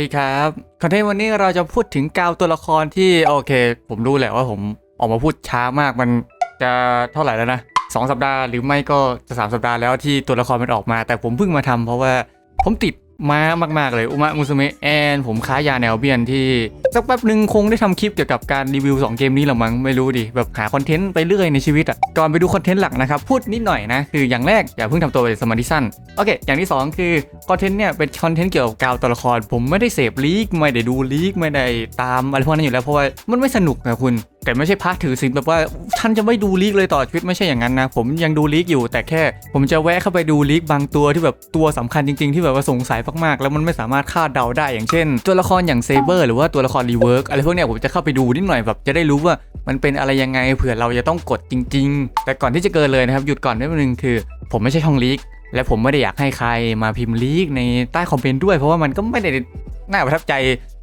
ดีครับคอนเทนต์วันนี้เราจะพูดถึงกาวตัวละครที่โอเค ผมรู้แหละว่าผมออกมาพูดช้ามากมันจะเท่าไหร่แล้วนะสองสัปดาห์หรือไม่ก็จะสามสัปดาห์แล้วที่ตัวละครมันออกมา แต่ผมเพิ่งมาทำเพราะว่าผมติด ม้ามาก ๆ เลยอุมะมุสเมะแอนผมค้ายาแนวเบียนที่สักแป๊บหนึ่งคงได้ทำคลิปเกี่ยวกับการรีวิว 2 เกมนี้หรือมั้งไม่รู้ดิ แบบหาคอนเทนต์ไปเรื่อยในชีวิตอะก่อนไปดูคอนเทนต์หลักนะครับ พูดนิดหน่อยนะ คืออย่างแรก อย่าเพิ่งทำตัวเป็นสมาธิสั้น โอเค อย่างที่สองคือคอนเทนต์เนี่ย เป็นคอนเทนต์เกี่ยวกับกาวตัวละคร ผมไม่ได้เสพลีกไม่ได้ดูลีกไม่ได้ตามอะไรพวกนั้นอยู่แล้วเพราะว่ามันไม่สนุกนะคุณ แต่ไม่ใช่พาร์ทถือศีลแบบว่าท่านจะไม่ดูลีกเลยต่อชีวิตไม่ใช่อย่างนั้นนะ ผมยังดูลีกอยู่ แต่แค่ผมจะแวะเข้าไปดูลีกบางตัวที่แบบตัวสำคัญจริง ๆ ที่แบบว่าสงสัยมากๆ แล้วมันไม่สามารถคาดเดาได้อย่างเช่น ตัวละครอย่างเซเบอร์หรือว่าตัวละครรีเวิร์กอะไรพวกเนี้ยผมจะเข้าไปดูนิดหน่อยแบบจะได้รู้ว่ามันเป็นอะไรยังไงเผื่อเราจะต้องกดจริง ๆ แต่ก่อนที่จะเกินเลยนะครับหยุดก่อนนิดนึงคือ ผมไม่ใช่ช่องลีกและผมไม่ได้อยากให้ใครมาพิมพ์ลีกในใต้คอมเมนต์ด้วยเพราะว่ามันก็ไม่ได้น่าประทับใจ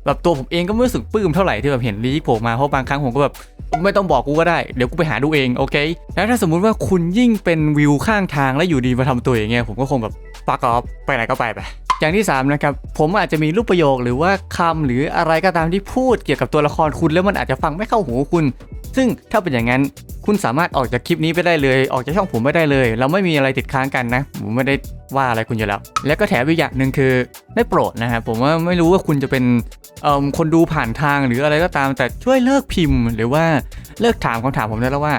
แบบตัวผมเองก็ไม่รู้สึกปลื้มเท่าไหร่ที่แบบเห็นลีกโผล่มาเพราะบางครั้งผมก็แบบ ไม่ต้องบอกกูก็ได้ เดี๋ยวกูไปหาดูเองโอเค แล้วถ้าสมมุติว่าคุณยิ่งเป็นวิวข้างทางแล้วอยู่ดีมาทำตัวอย่างเงี้ยผมก็คงแบบปักออฟไปไหนก็ไปไปอย่างที่3นะครับผมอาจจะมีรูปประโยคหรือว่าคำหรืออะไรก็ตามที่พูดเกี่ยวกับตัวละครคุณแล้วมันอาจจะฟังไม่เข้าหูคุณ ซึ่งถ้าเป็นอย่างนั้น คุณสามารถออกจากคลิปนี้ไปได้เลย ออกจากช่องผมไม่ได้เลย เราไม่มีอะไรติดค้างกันนะ ผมไม่ได้ว่าอะไรคุณอยู่แล้ว แล้วก็แถมอีกอย่างหนึ่งคือได้โปรดนะครับผมว่าไม่รู้ว่าคุณจะเป็นเอ่อคนดูผ่านทางหรืออะไรก็ตามแต่ช่วยเลิกพิมพ์ หรือว่าเลิกถามคำถามผมได้แล้วว่า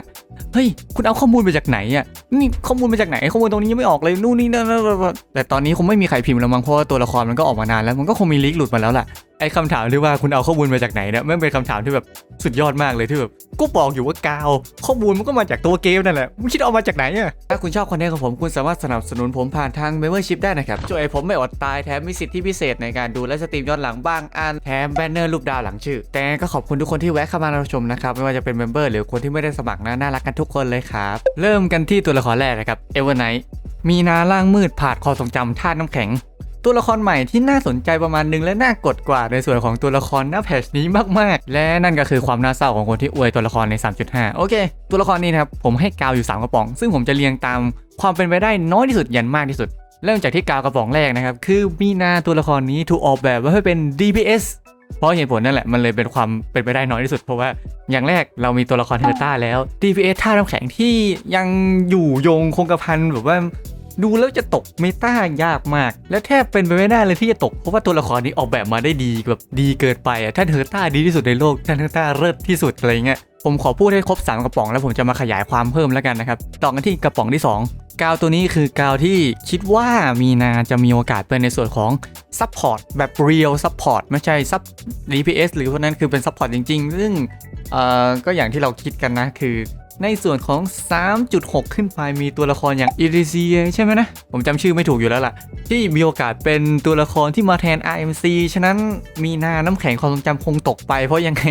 เฮ้ยคุณเอาข้อมูลมาจากไหนอะนี่ข้อมูลมาจากไหนข้อมูลตรงนี้ยังไม่ออกเลยนู่นนี่นั่นนั่นนั่นแต่ตอนนี้คงไม่มีใครพิมพ์แล้วมั้งเพราะว่าตัวละครมันก็ออกมานานแล้วมันก็คงมีลีกหลุดมาแล้วแหละไอ้คำถามที่ว่าคุณเอาข้อมูลมาจากไหนเนี่ยไม่เป็นคำถามที่แบบสุดยอดมากเลยที่แบบกูบอกอยู่ว่ากาวข้อมูลมันก็มาจากตัวเกมนั่นแหละมึงคิดเอามาจากไหนอะถ้าคุณชอบคอนเทนต์ของผมคุณสามารถสนับสนุนผมผ่านทาง membership ได้นะครับช่วยให้ผมไม่อดตายแถมมีสิทธิพิเศษในการดูและสตรีมย้อนหลังบ้างอ่านแถมแบนเนอร์รูปดาวหลังชื่อ แต่ก็ขอบคุณทุกคนที่แวะเข้ามารับชมนะครับไม่ว่าจะเป็นเมมเบอร์หรือคนที่ไม่ได้สมัครนะน่ารักกันทุกคนเลยครับเริ่มกันที่ตัวละครแรกนะครับเอเวอร์ไนท์มีนาล่างมืดผ่านคอทรงจำธาตุน้ำแข็ง ตัวละครใหม่ที่น่าสนใจประมาณนึงและน่ากดกว่าในส่วนของตัวละครหน้าแพทนี้มากๆ และนั่นก็คือความน่าเศร้าของคนที่อวยตัวละครใน 3.5 โอเค ตัวละครนี้นะครับผมให้กาวอยู่ 3 กระป๋อง ซึ่งผมจะเรียงตามความเป็นไปได้น้อยที่สุดยันมากที่สุด เริ่มจากที่กาวกระป๋องแรกนะครับคือมีนาตัวละครนี้ถูกออกแบบว่าให้เป็น DPS เพราะเหตุผลนั่นแหละมันเลยเป็นความเป็นไปได้น้อยที่สุด เพราะว่าอย่างแรกเรามีตัวละครเฮอร์ต้าแล้ว DPS ท่าน้ำแข็งที่ยังอยู่โยงคงกระพันแบบว่า ดูแล้วจะตกเมตายากมาก และแทบเป็นไปไม่ได้เลยที่จะตก เพราะว่าตัวละครนี้ออกแบบมาได้ดีแบบดีเกินไปอะท่านเฮอร์ต้าดีที่สุดในโลกท่านเฮอร์ต้าเลิศที่สุดอะไรเงี้ยผมขอพูดให้ครบ 3 กระป๋องแล้วผมจะมาขยายความเพิ่มแล้วกันนะครับต่อกันที่กระป๋องที่ 2 กาวตัวนี้คือกาวที่คิดว่ามีนาจะมีโอกาสเป็นในส่วนของซัพพอร์ตแบบเรียลซัพพอร์ตไม่ใช่ซับ DPS หรือพวกนั้นคือเป็นซัพพอร์ตจริง ๆ ซึ่งเอ่อก็อย่างที่เราคิดกันนะคือ ในส่วนของ 3.6 ขึ้นไปมีตัวละครอย่างอิริเซียใช่ไหมนะ ผมจำชื่อไม่ถูกอยู่แล้วล่ะ ที่มีโอกาสเป็นตัวละครที่มาแทน RMC ฉะนั้นมีหน้าน้ำแข็งความทรงจำคงตกไป เพราะยังไง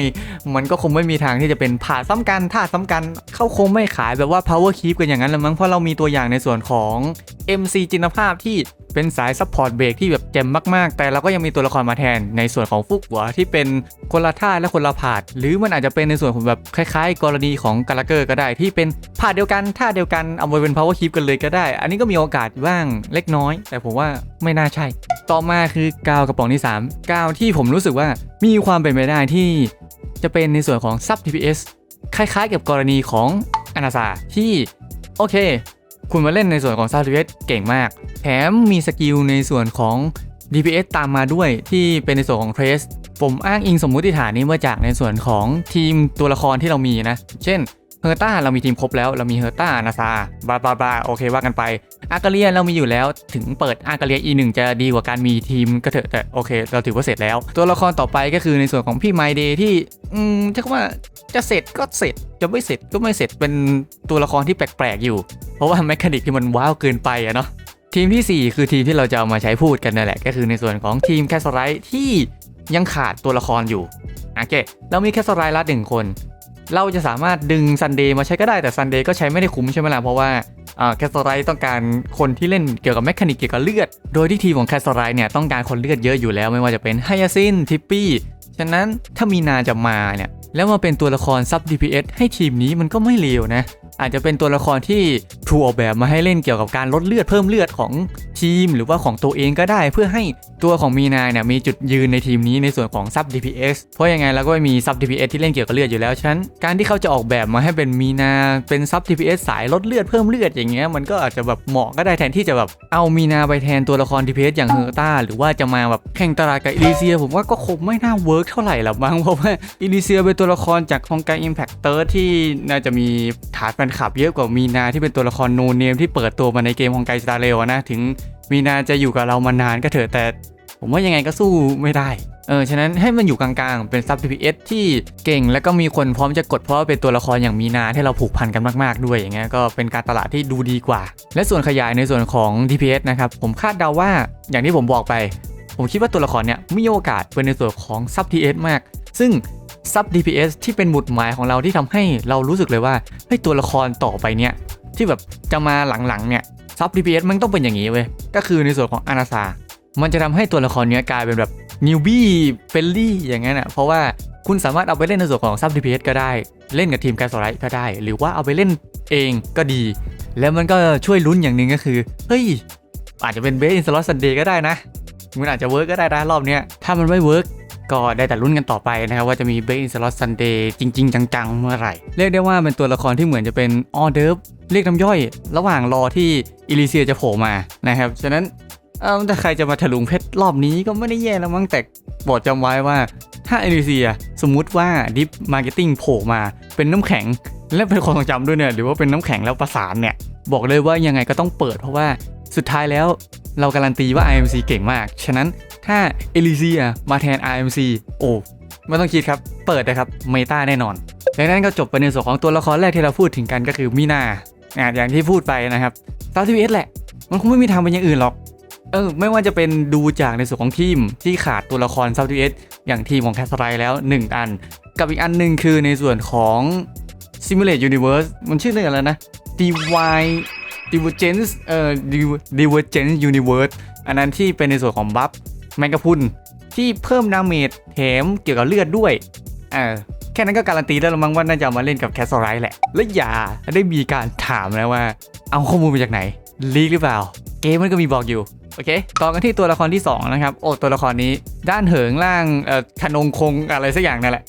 มันก็คงไม่มีทางที่จะเป็นผ่าซ้ำกันท่าซ้ำกันเขาคงไม่ขายแบบว่า power keep กันอย่างนั้นละมั้งเพราะเรามีตัวอย่างในส่วนของ MC จินภาพที่ เป็นสายซัพพอร์ตเบรกที่แบบเจ็มมากๆ แต่เราก็ยังมีตัวละครมาแทนในส่วนของฟุกหัวที่เป็นคนละท่าและคนละผาด หรือมันอาจจะเป็นในส่วนของแบบคล้ายๆ กรณีของกาลาเกอร์ก็ได้ที่เป็นผาดเดียวกันท่าเดียวกันเอาไปเป็น power keep กันเลยก็ได้ อันนี้ก็มีโอกาสบ้างเล็กน้อย แต่ผมว่าไม่น่าใช่ ต่อมาคือกาวกระป๋องที่ 3 กาวที่ผมรู้สึกว่ามีความเป็นไปได้ที่ จะเป็นในส่วนของ sub DPS คล้ายๆ กับกรณีของอนาซาที่โอเค คุณมาเล่นในส่วนของ sub DPS เก่งมาก แถมมีสกิลในส่วนของ DPS ตามมาด้วยที่เป็นในส่วนของเทรสผมอ้างอิงสมมุติฐานนี้มาจากในส่วนของทีมตัวละครที่เรามีนะ เช่น เฮอร์ต้าเรามีทีมครบแล้วเรามีเฮอร์ต้านาซาบาบาบาโอเคว่ากันไปอากาเลียเรามีอยู่แล้วถึงเปิดอากาเลีย E1 จะดีกว่าการมีทีมก็เถอะแต่โอเค เราถือว่าเสร็จแล้ว ตัวละครต่อไปก็คือในส่วนของพี่ไมเดย์ที่อืมจะว่าจะเสร็จก็เสร็จจะไม่เสร็จก็ไม่เสร็จเป็นตัวละครที่แปลกๆอยู่ เพราะว่าแมคานิกที่มันว้าวเกินไปอะเนาะทีมทีสี่4 คือทีมที่เราจะเอามาใช้พูดกันนั่นแหละ ก็คือในส่วนของทีมแคสไ i ท์ที่ยังขาดตัวละครอยู่โอเคเรามีแคสไ i ท์ละหนึ่งคน เราจะสามารถดึงซันเดย์มาใช้ก็ได้แต่ซันเดย์ก็ใช้ไม่ได้คุ้มใช่ไหมล่ะเพราะว่าแคสไ i ท์ต้องการคนที่เล่นเกี่ยวกับแมคานิกเกี่ยวกับเลือด โดยที่ทีมของแคสไ i ท์เนี่ยต้องการคนเลือดเยอะอยู่แล้วไม่ว่าจะเป็นไฮยาซินทิปปี้ฉะนั้นถ้ามีนาจะมาเนี่ยแล้วมาเป็นตัวละครซับ DPS ให้ทีมนี้มันก็ไม่เลวนะ อาจจะเป็นตัวละครที่ถูกออกแบบมาให้เล่นเกี่ยวกับการลดเลือดเพิ่มเลือดของทีม หรือว่าของตัวเองก็ได้ เพื่อให้ตัวของมีนาเนี่ยมีจุดยืนในทีมนี้ในส่วนของซับ DPS เพราะยังไงเราก็มีซับ DPS ที่เล่นเกี่ยวกับเลือดอยู่แล้วฉะนั้นการที่เขาจะออกแบบมาให้เป็นมีนาเป็นซับ DPS สายลดเลือดเพิ่มเลือดอย่างเงี้ยมันก็อาจจะแบบเหมาะก็ได้แทนที่จะแบบเอามีนาไปแทนตัวละคร DPS อย่างเฮอร์ต้าหรือว่าจะมาแบบแข่งตลาดกับอิลิเซีย ผมว่าก็คงไม่น่าเวิร์กเท่าไหร่หรอกมั้งเพราะว่าอิลิเซียเป็นตัวละครจากฮองไกอิมแพคเตอร์ที่น่าจะมีฐานแฟนคลับเยอะกว่ามีนาที่เป็นตัวละครโนเนมที่เปิดตัวมาในเกมฮองไกสตาร์เรลนะ ถึงมีนาจะอยู่กับเรามานานก็เถอะแต่ ผมว่ายังไงก็สู้ไม่ได้เออฉะนั้นให้มันอยู่กลางๆ เป็นซับ DPS ที่เก่ง แล้วก็มีคนพร้อมจะกดเพราะเป็นตัวละครอย่างมีนาที่เราผูกพันกันมากๆด้วยอย่างเงี้ยก็เป็นการตลาดที่ดูดีกว่า และส่วนขยายในส่วนของ DPS นะครับ ผมคาดเดาว่าอย่างที่ผมบอกไป ผมคิดว่าตัวละครเนี้ยมีโอกาสเป็นในส่วนของซับ DPS มาก ซึ่ง ซับ DPS ที่เป็นหมุดหมายของเราที่ทำให้เรารู้สึกเลยว่าเฮ้ยตัวละครต่อไปเนี้ยที่แบบจะมาหลังๆเนี่ยซับ DPS มันต้องเป็นอย่างนี้เว้ยก็คือในส่วนของอานาซามันจะทำให้ตัวละครเนี้ยกลายเป็นแบบนิวบี้เฟลลี่อย่างนั้นอะเพราะว่าคุณสามารถเอาไปเล่นในส่วนของซับ DPS ก็ได้ เล่นกับทีมแคสโซไลท์ก็ได้ หรือว่าเอาไปเล่นเองก็ดี แล้วมันก็ช่วยลุ้นอย่างหนึ่งก็คือเฮ้ยอาจจะเป็นเบสอินสล็อตซันเดย์ก็ได้นะมันอาจจะเวิร์กก็ได้นะรอบเนี้ยถ้ามันไม่เวิร์ก ก็ได้แต่ลุ้นกันต่อไปนะครับว่าจะมีเบสอินสล็อตซันเดย์จริง ๆ จังๆ เมื่อไหร่ เรียกได้ว่าเป็นตัวละครที่เหมือนจะเป็นออเดิร์ฟเรียกน้ำย่อย ระหว่างรอที่อิลิเซียจะโผล่มานะครับฉะนั้นเออถ้าใครจะมาถลุงเพชรรอบนี้ก็ไม่ได้แย่แล้วมั้งแต่โปรดจำไว้ว่าถ้าเอเนเซียสมมุติว่าดิฟมาร์เก็ตติ้งโผล่มาเป็นน้ำแข็งและเป็นความทรงจำด้วยเนี่ยหรือว่าเป็นน้ำแข็งแล้วประสานเนี่ยบอกเลยว่ายังไงก็ต้องเปิดเพราะว่าสุดท้ายแล้วเราการันตีว่า IMC เก่งมาก ฉะนั้น ถ้าเอลิเซียมาแทน IMC โอ้ไม่ต้องคิดครับ เปิดนะครับเมตาแน่นอนดังนั้นก็จบไปในส่วนของตัวละครแรกที่เราพูดถึงกันก็คือมินาอะอย่างที่พูดไปนะครับตามทีวีเอสแหละ มันคงไม่มีทางเป็นอย่างอื่นหรอก เออ ไม่ว่าจะเป็นดูจากในส่วนของทีมที่ขาดตัวละครซับทีเอสอย่างทีมของแคสไรแล้ว 1 อัน กับอีกอันหนึ่งคือในส่วนของ Simulate Universe มันชื่อเรื่องอะไรนะ DY Divergence เอ่อ Divergence Universe อันนั้นที่เป็นในส่วนของบัฟ แมงกะพุนที่เพิ่มดาเมจแถมเกี่ยวกับเลือดด้วยเออแค่นั้นก็การันตีได้แล้วมั้งว่าน่าจะมาเล่นกับแคสซอไรแหละ และอย่าได้มีการถามนะว่า เอาข้อมูลมาจากไหน ลีกหรือเปล่า เกมมันก็มีบอกอยู่ โอเค ต่อกันที่ตัวละครที่ 2 นะครับ โอ้ ตัวละครนี้ ด้านเหิงล่างเอ่อขนงคงอะไรสักอย่างนั่นแหละ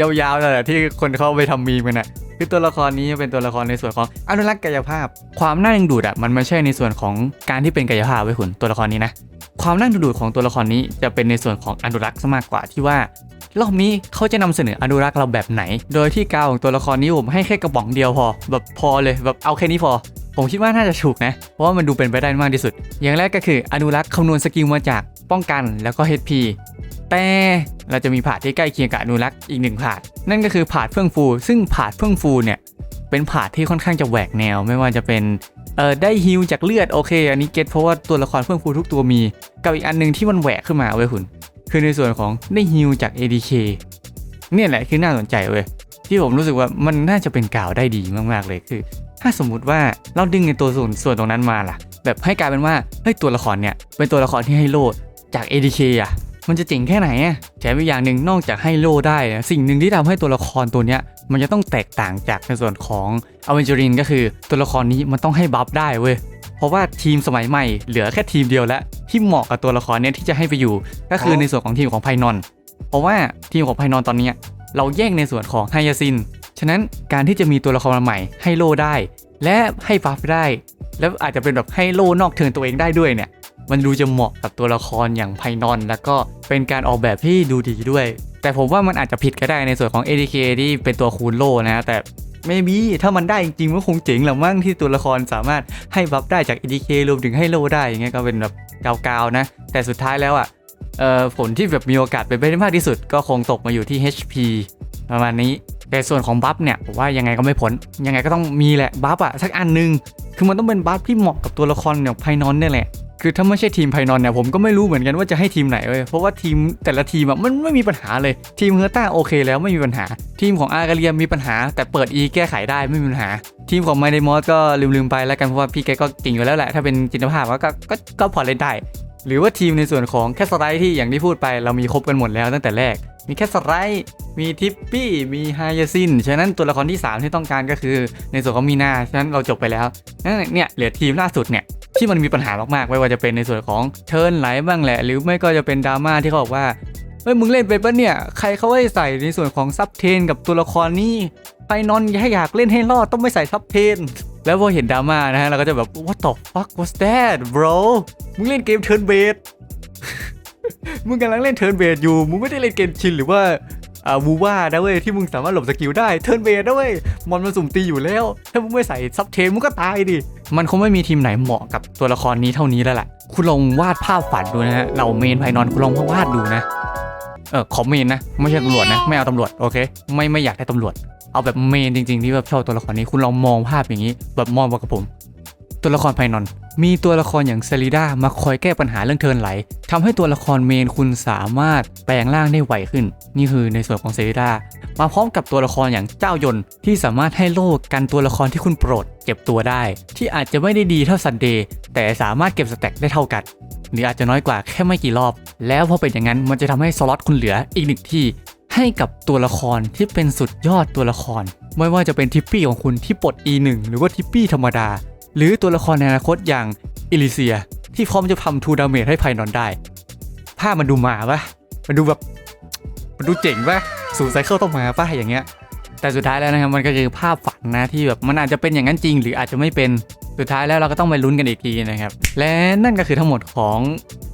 ยาวๆนั่นแหละที่คนเขาไปทำมีมกันน่ะคือตัวละครนี้เป็นตัวละครในส่วนของอนุรักษ์กายภาพ ความน่าดึงดูดอะมันไม่ใช่ในส่วนของการที่เป็นกายภาพไว้คุณตัวละครนี้นะ ความน่าดึงดูดของตัวละครนี้จะเป็นในส่วนของอนุรักษ์ซะมากกว่าที่ว่ารอบนี้เขาจะนำเสนออนุรักษ์เราแบบไหน โดยที่กาวของตัวละครนี้ผมให้แค่กระป๋องเดียวพอ แบบพอเลยแบบเอาแค่นี้พอ ผมคิดว่าน่าจะถูกนะ เพราะว่ามันดูเป็นไปได้มากที่สุด อย่างแรกก็คืออนุรักษ์คำนวณสกิลมาจากป้องกันแล้วก็ HP แต่เราจะมีผาดที่ใกล้เคียงกับอนุรักษ์อีกหนึ่งผาดนั่นก็คือผาดเฟื่องฟู ซึ่งผาดเฟื่องฟูเนี่ยเป็นผาดที่ค่อนข้างจะแหวกแนว ไม่ว่าจะเป็น เออได้ฮิลจากเลือดโอเค อันนี้เก็ตเพราะว่าตัวละครเฟื่องฟูทุกตัวมี กับอีกอันหนึงที่มันแหวกขึ้นมาเว้ยคุณ คือในส่วนของได้ฮิลจาก ADK เนี่ยแหละคือน่าสนใจเว้ยที่ผมรู้สึกว่ามันน่าจะเป็นกล่าวได้ดีมากๆเลยคือ ถ้าสมมุติว่าเราดึงในตัวส่วนส่วนตรงนั้นมาล่ะ แบบให้กลายเป็นว่าเฮ้ยตัวละครเนี่ยเป็นตัวละครที่ให้โลดจาก ADK อะ มันจะเจ๋งแค่ไหนอะแถมอีกอย่างหนึ่งนอกจากให้โลได้นะสิ่งหนึ่งที่ทำให้ตัวละครตัวเนี้ยมันจะต้องแตกต่างจากในส่วนของอเวนเจอรินก็คือตัวละครนี้มันต้องให้บัฟได้เว้ยเพราะว่าทีมสมัยใหม่เหลือแค่ทีมเดียวแล้วที่เหมาะกับตัวละครเนี้ยที่จะให้ไปอยู่ ก็คือในส่วนของทีมของไพนอน เพราะว่าทีมของไพนอนตอนเนี้ยเราแย่งในส่วนของไฮยาซิน ฉะนั้นการที่จะมีตัวละครใหม่ให้โลได้ และให้บัฟได้ แล้วอาจจะเป็นแบบให้โลนอกเทิร์นตัวเองได้ด้วยเนี่ย มันดูจะเหมาะกับตัวละครอย่างไพนอน แล้วก็เป็นการออกแบบที่ดูดีด้วย แต่ผมว่ามันอาจจะผิดก็ได้ในส่วนของ ADK ที่เป็นตัวคูณโลนะ แต่ไม่มีถ้ามันได้จริงๆมันคงเจ๋งแหละมั้งที่ตัวละครสามารถให้บัฟได้จาก ADK รวมถึงให้โลได้อย่างเงี้ยก็เป็นแบบกาวๆนะ แต่สุดท้ายแล้วอะผลที่แบบมีโอกาสเป็นไปได้มากที่สุด ก็คงตกมาอยู่ที่ HP ประมาณนี้แต่ส่วนของบัฟเนี่ยผมว่ายังไงก็ไม่พ้นยังไงก็ต้องมีแหละบัฟอะสักอันหนึง คือมันต้องเป็นบัฟที่เหมาะกับตัวละครอย่างไพนอนเนี่ยแหละ คือถ้าไม่ใช่ทีมไพนอนเนี่ยผมก็ไม่รู้เหมือนกันว่าจะให้ทีมไหนเว้ยเพราะว่าทีมแต่ละทีมอะมันไม่มีปัญหาเลยทีมเฮอร์ต้าโอเคแล้วไม่มีปัญหา ทีมของอาร์กาเรียมีปัญหา แต่เปิด E แก้ไขได้ไม่มีปัญหา ทีมของไมเดมอสก็ลืมๆไปแล้วกันเพราะว่าพี่แกก็เก่งอยู่แล้วแหละถ้าเป็นจินตภาพก็ก็ก็ก็พอเล่นได้หรือว่าทีมในส่วนของแคสไลท์ที่อย่างที่พูดไปเรามีครบกันหมดแล้วตั้งแต่แรก มีแคสไลท์ มีทิปปี้ มีไฮยาซิน ฉะนั้นตัวละครที่ 3 ที่ต้องการก็คือในส่วนของมีนา ฉะนั้นเราจบไปแล้วนั่นเนี่ยเหลือทีมล่าสุดเนี่ยที่มันมีปัญหามากๆ ไม่ว่าจะเป็นในส่วนของเทิร์นไหลบ้างแหละ หรือไม่ก็จะเป็นดราม่าที่เขาบอกว่า เฮ้ยมึงเล่นเป็นปะเนี่ย ใครเขาให้ใส่ในส่วนของซับเทนกับตัวละครนี่ไปนอนให้อยากเล่นให้รอดต้องไม่ใส่ซับเทน แล้วพอเห็นดราม่านะฮะเราก็จะแบบ what the fuck was that bro มึงเล่นเกมเทิร์นเบสมึงกำลังเล่นเทิร์นเบสอยู่ มึงไม่ได้เล่นเกมชินหรือว่า อ่าวูว่านะเว้ยที่มึงสามารถหลบสกิลได้เทิร์นเบสนะเว้ยมอนมันสุ่มตีอยู่แล้ว ถ้ามึงไม่ใส่ซับเทนมึงก็ตายดิ มันคงไม่มีทีมไหนเหมาะกับตัวละครนี้เท่านี้แล้วแหละคุณลองวาดภาพฝันดูนะฮะเราเมนไพนอนคุณลองวาดดูนะเออขอเมนนะ ไม่ใช่ตำรวจนะ ไม่เอาตำรวจโอเค ไม่ไม่อยากได้ตำรวจ เอาแบบเมนจริงๆที่แบบชอบตัวละครนี้คุณลองมองภาพอย่างนี้ แบบมองมากับผม ตัวละครไพนอน มีตัวละครอย่างเซริด้ามาคอยแก้ปัญหาเรื่องเทินไหลทำให้ตัวละครเมนคุณสามารถแปลงร่างได้ไวขึ้น นี่คือในส่วนของเซริด้ามาพร้อมกับตัวละครอย่างเจ้ายนที่สามารถให้โล่กันตัวละครที่คุณโปรดเก็บตัวได้ ที่อาจจะไม่ได้ดีเท่าซันเดย์แต่สามารถเก็บสแต็กได้เท่ากันหรืออาจจะน้อยกว่าแค่ไม่กี่รอบ แล้วพอเป็นอย่างนั้นมันจะทำให้สล็อตคุณเหลืออีกหนึ่งที่ให้กับตัวละครที่เป็นสุดยอดตัวละคร ไม่ว่าจะเป็นทิปปี้ของคุณที่ปลด E1 หรือว่าทิปปี้ธรรมดา หรือตัวละครในอนาคตอย่างอิลิเซีย ที่พร้อมจะทำทูดาเมจให้ไพนอนได้ ภาพมันดูมาปะมันดูแบบ มันดูเจ๋งปะสูงไซเคิลต้องมาปะอย่างเงี้ย แต่สุดท้ายแล้วนะครับมันก็คือภาพฝันนะที่แบบมันอาจจะเป็นอย่างนั้นจริง หรืออาจจะไม่เป็น สุดท้ายแล้วเราก็ต้องไปลุ้นกันอีกทีนะครับ และนั่นก็คือทั้งหมดของ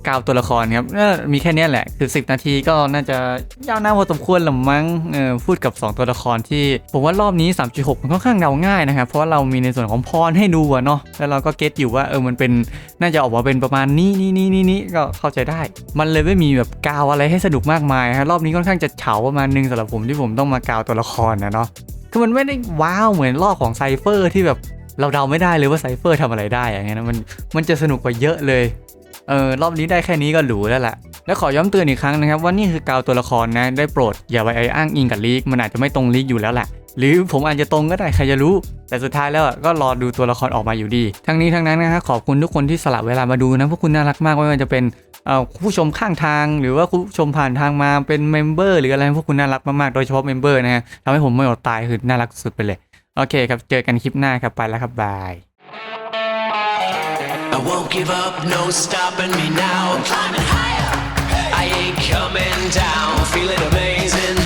กาวตัวละครครับมีแค่นี้แหละ คือ10 นาทีก็น่าจะยาวนานพอสมควรหรือมั้งเออพูดกับ 2 ตัวละครที่ ผมว่ารอบนี้ 3.6 มันค่อนข้างเดาง่ายนะครับ เพราะว่าเรามีในส่วนของพรให้ดูอะเนาะแล้วเราก็เก็ตอยู่ว่าเออมันเป็นน่าจะออกมาเป็นประมาณนี้นี่นี่นี่นี่ก็เข้าใจได้ มันเลยไม่มีแบบกาวอะไรให้สนุกมากมายครับรอบนี้ค่อนข้างจะเฉาประมาณนึงสำหรับผมที่ผมต้องมากาวตัวละครนะเนาะคือมันไม่ได้ว้าวเหมือนรอบของไซเฟอร์ที่แบบเราเดาไม่ได้เลยว่าไซเฟอร์ทำอะไรได้อย่างเงี้ยนะมันมันจะสนุกกว่าเยอะเลย เออรอบนี้ได้แค่นี้ก็หรูแล้วแหละแล้วขอย้ำเตือนอีกครั้งนะครับว่านี่คือกาวตัวละครนะได้โปรดอย่าไปอ้างอิงกับลีกมันอาจจะไม่ตรงลีกอยู่แล้วแหละหรือผมอาจจะตรงก็ได้ใครจะรู้ แต่สุดท้ายแล้วก็รอดูตัวละครออกมาอยู่ดี ทั้งนี้ทั้งนั้นนะครับขอบคุณทุกคนที่สละเวลามาดูนะพวกคุณน่ารักมากไม่ว่าจะเป็นผู้ชมข้างทาง หรือว่าผู้ชมผ่านทางมาเป็นเมมเบอร์หรืออะไรพวกคุณน่ารักมากๆโดยเฉพาะเมมเบอร์นะฮะทำให้ผมไม่อดตายคือน่ารักสุดไปเลย โอเคครับเจอกันคลิปหน้าครับไปแล้วครับบาย I won't give up, no stopping me now. I'm climbing higher. I ain't coming down, feeling amazing.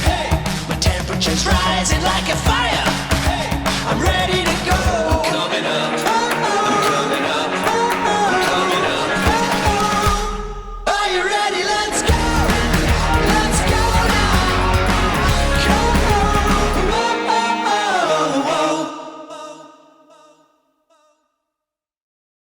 My temperature's rising like a fire.